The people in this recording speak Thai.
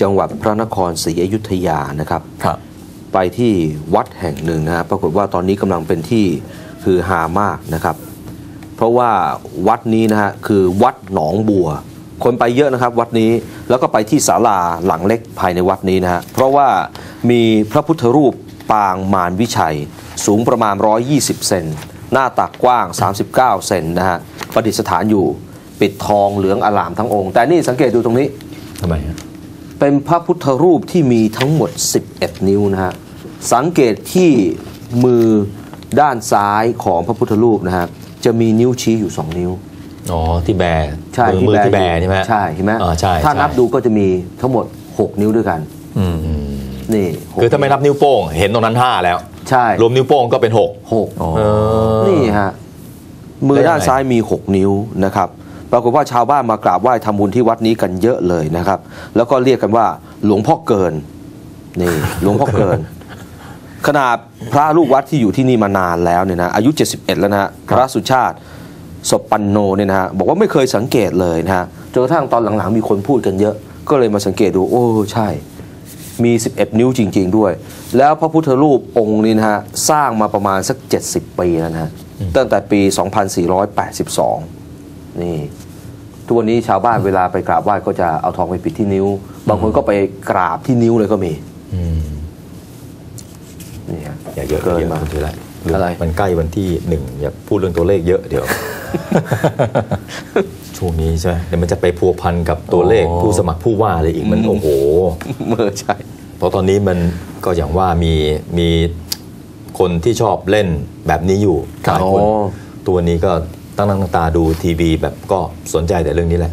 จังหวัดพระนครศรีอยุธยานะครับครับ ไปที่วัดแห่งหนึ่งนะฮะปรากฏว่าตอนนี้กำลังเป็นที่คือฮามากนะครับ เพราะว่าวัดนี้นะฮะคือวัดหนองบัว คนไปเยอะนะครับ วัดนี้แล้วก็ไปที่ศาลาหลังเล็กภายในวัดนี้นะฮะเพราะว่ามีพระพุทธรูปปางมารวิชัย สูงประมาณ 120 เซนหน้าตักกว้าง 39 เซนนะฮะประดิษฐานอยู่ปิดทองเหลืองอลามทั้งองค์ แต่นี่สังเกตดูตรงนี้ทำไมฮะ เป็นพระพุทธรูปที่มีทั้งหมด 11 นิ้วนะฮะ สังเกตที่มือด้านซ้ายของพระพุทธรูปนะฮะ จะมีนิ้วชี้อยู่ 2 นิ้ว อ๋อ ที่แบร์ใช่มือมือที่แบอยู่ร์ใช่ไหมใช่เห็นไหมอ่าใช่ถ้าใช่นับดูก็จะมีทั้งหมด 6 นิ้วด้วยกัน อืมนี่หกคือถ้าไม่นับนิ้วโป้ง เห็นตรงนั้น5แล้ว ใช่ รวมนิ้วโป้งก็เป็น6หกเออนี่ฮะ มือได้ยังไงด้านซ้ายมี 6 นิ้วนะครับ ปรากฏว่าชาวบ้านมากราบไหว้ทำบุญที่วัดนี้กันเยอะเลยนะครับ แล้วก็เรียกกันว่า หลวงพ่อเกินนี่หลวงพ่อเกิน ขนาดพระลูกวัดที่อยู่ที่นี่มานานแล้วเนี่ยนะอายุ 71 แล้วนะฮะพระสุชาติสปันโนเนี่ยนะฮะบอกว่าไม่เคยสังเกตเลยนะฮะจนกระทั่งตอนหลังๆมีคนพูดกันเยอะ ก็เลยมาสังเกตดู โอ้ใช่ มี 11 นิ้วจริง ๆ ด้วย แล้วพระพุทธรูปองค์นี้นะฮะสร้างมาประมาณสัก 70 ปีแล้วนะฮะตั้งแต่ปี 2482 นี่ ทุกวันนี้ชาวบ้านเวลาไปกราบไหว้ก็จะเอาทองไปปิดที่นิ้ว บางคนก็ไปกราบที่นิ้วเลยก็มีอืมนี่ฮะอย่าเยอะเกินเยอะมาคุณทีไรอะไรมันใกล้วันที่หนึ่งอย่าพูดเรื่องตัวเลขเยอะเดี๋ยวช่วงนี้ใช่ไหมเดี๋ยวมันจะไปพัวพันกับตัวเลขอ๋อผู้สมัครผู้ว่าอะไรอีกมันโอ้โหเมื่อใช่เพราะตอนนี้มันก็อย่างว่ามีมีคนที่ชอบเล่นแบบนี้อยู่หลายคนอ๋อตัวนี้ก็ ตั้งหน้าตั้งตาดูทีวีแบบก็สนใจแต่เรื่องนี้แหละ